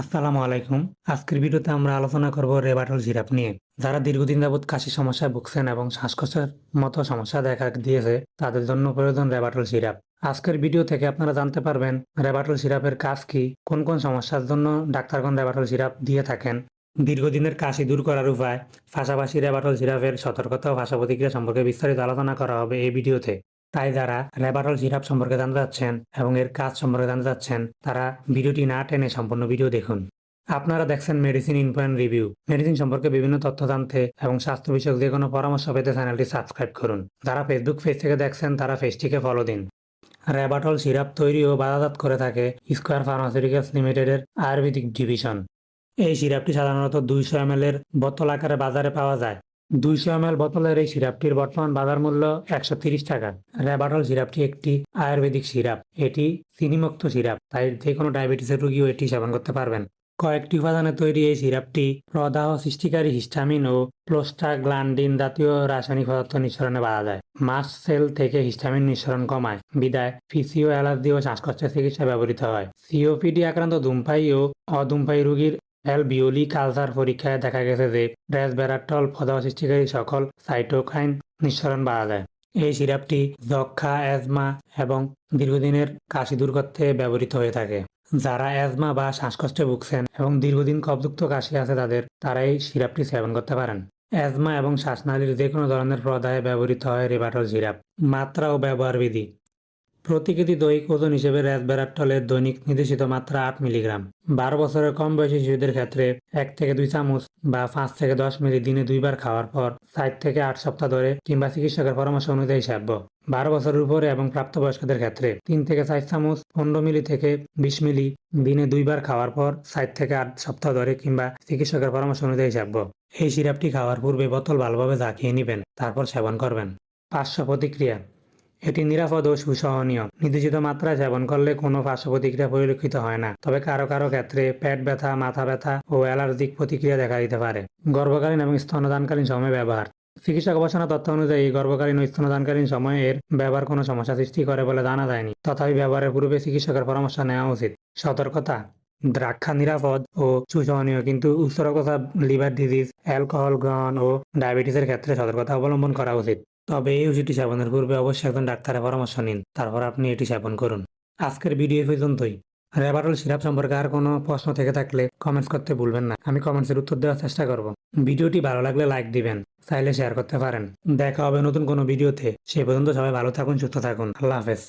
আসসালামু আলাইকুম। আজকের ভিডিওতে আমরা আলোচনা করব রেবাটল সিরাপ নিয়ে। যারা দীর্ঘদিন যাবৎ কাশি সমস্যায় ভুগছেন এবং শ্বাসকষ্টের মতো সমস্যা দেখা দিয়েছে, তাদের জন্য প্রয়োজন রেবাটল সিরাপ আজকের ভিডিও থেকে আপনারা জানতে পারবেন রেবাটল সিরাপের কাজ কি, কোন কোন সমস্যার জন্য ডাক্তারগণ রেবাটল সিরাপ দিয়ে থাকেন। দীর্ঘদিনের কাশি দূর করার উপায়, পাশাপাশি রেবাটল সিরাপের সতর্কতা ও ভাষা প্রতিক্রিয়া সম্পর্কে বিস্তারিত আলোচনা করা হবে এই ভিডিওতে। তাই যারা রেবাটল সিরাপ সম্পর্কে জানতে চাচ্ছেন এবং এর কাজ সম্পর্কে জানতে চাচ্ছেন, তারা ভিডিওটি না টেনে সম্পূর্ণ ভিডিও দেখুন। আপনারা দেখছেন medicine info and review medicine সম্পর্কে বিভিন্ন তথ্য জানতে এবং স্বাস্থ্য বিষয়ক যে কোনো পরামর্শ পেতে চ্যানেলটি সাবস্ক্রাইব করুন। যারা ফেসবুক পেজ থেকে দেখছেন, তারা পেজটিকে ফলো দিন। রেবাটল সিরাপ তৈরি ও বাজারজাত করে থাকে স্কোয়ার ফার্মাসিউটিক্যালস লিমিটেডের আয়ুর্বেদিক ডিভিশন এই সিরাপটি সাধারণত দুইশো এম এর বোতল আকারে বাজারে পাওয়া যায়। দুইশো এম এল বোতলের এই সিরাপটির বর্তমান বাজার মূল্য একশো তিরিশ টাকা। র্যাবাটল সিরাপটি একটি আয়ুর্বেদিক সিরাপ। এটি চিনিমুক্ত সিরাপ, তাই যে কোনো ডায়াবেটিসের রোগীও এটি সেবন করতে পারবেন। কয়েকটি উপাদানে তৈরি এই সিরাপটি প্রদাহ সৃষ্টিকারী হিস্টামিন ও প্লোস্টাগ্লান্ডিন জাতীয় রাসায়নিক পদার্থ নিঃসরণে পাওয়া যায় মাস সেল থেকে হিস্টামিন নিঃসরণ কমায়। বিদায় ফিসিও অ্যালার্জি ও শ্বাসকষ্টের চিকিৎসায় ব্যবহৃত হয়। সিওপিডি আক্রান্ত ধূমপায়ী ও অধূমপায়ী রোগীর অ্যালবিওলি কালচার পরীক্ষায় দেখা গেছে যে রেসবেরাটল প্রদাহ সৃষ্টিকারী সকল সাইটোকাইন নিঃসরণ পাওয়া যায়। এই সিরাপটি যক্ষা অ্যাজমা এবং দীর্ঘদিনের কাশি দূর করতে ব্যবহৃত হয়ে থাকে। যারা অ্যাজমা বা শ্বাসকষ্টে ভুগছেন এবং দীর্ঘদিন কবযুক্ত কাশি আছে তাদের তারা এই সিরাপটি সেবন করতে পারেন। অ্যাজমা এবং শ্বাসনালীর যে কোনো ধরনের প্রদাহে ব্যবহৃত হয় রেবাটল সিরাপ। মাত্রা ও ব্যবহার বিধি প্রতি কেজি দৈহিক ওজন হিসেবে রেসবেরাটলের দৈনিক নির্দেশিত মাত্রা আট মিলিগ্রাম। বারো বছরের কম বয়সী শিশুদের ক্ষেত্রে এক থেকে দুই চামচ বা পাঁচ থেকে দশ মিলি দিনে দুইবার খাওয়ার পর সাত থেকে আট সপ্তাহ ধরে কিংবা চিকিৎসকের পরামর্শ অনুযায়ী সেব্য বারো বছরের উপরে এবং প্রাপ্তবয়স্কদের ক্ষেত্রে তিন থেকে চার চামচ, পনেরো মিলি থেকে বিশ মিলি দিনে দুইবার খাওয়ার পর সাত থেকে আট সপ্তাহ ধরে কিংবা চিকিৎসকের পরামর্শ অনুযায়ী সেব্য এই সিরাপটি খাওয়ার পূর্বে বোতল ভালোভাবে ঝাঁকিয়ে নেবেন, তারপর সেবন করবেন। পার্শ্ব প্রতিক্রিয়া এটি নিরাপদ ও সুসহনীয়। নির্দিষ্ট মাত্রায় সেবন করলে কোনো পার্শ্ব প্রতিক্রিয়া পরিলক্ষিত হয় না। তবে কারও কারও ক্ষেত্রে পেট ব্যথা, মাথা ব্যথা ও অ্যালার্জিক প্রতিক্রিয়া দেখা দিতে পারে। গর্ভকালীন এবং স্তনদানকালীন সময়ে ব্যবহার। চিকিৎসা গবেষণা তথ্য অনুযায়ী গর্ভকালীন ও স্তনদানকালীন সময়ে এর ব্যবহার কোনো সমস্যা সৃষ্টি করে বলে জানা যায়নি। তথাপি ব্যবহারের পূর্বে চিকিৎসকের পরামর্শ নেওয়া উচিত। সতর্কতা। দ্রাক্ষা নিরাপদ ও সুসহনীয়, কিন্তু উচ্চ রক্তচাপ লিভার ডিজিজ, অ্যালকোহল গ্রহণ ও ডায়াবেটিসের ক্ষেত্রে সতর্কতা অবলম্বন করা উচিত। তবে এই ওষুধটি সেবনের পূর্বে অবশ্যই একজন ডাক্তারের পরামর্শ নিন, তারপর আপনি এটি সেবন করুন। আজকের ভিডিও পর্যন্তই। রেবারল সিরাপ সম্পর্কে আর কোনো প্রশ্ন থেকে থাকলে কমেন্টস করতে ভুলবেন না। আমি কমেন্টসের উত্তর দেওয়ার চেষ্টা করব। ভিডিওটি ভালো লাগলে লাইক দিবেন, চাইলে শেয়ার করতে পারেন। দেখা হবে নতুন কোনো ভিডিওতে। সে পর্যন্ত সবাই ভালো থাকুন, সুস্থ থাকুন। আল্লাহ হাফেজ।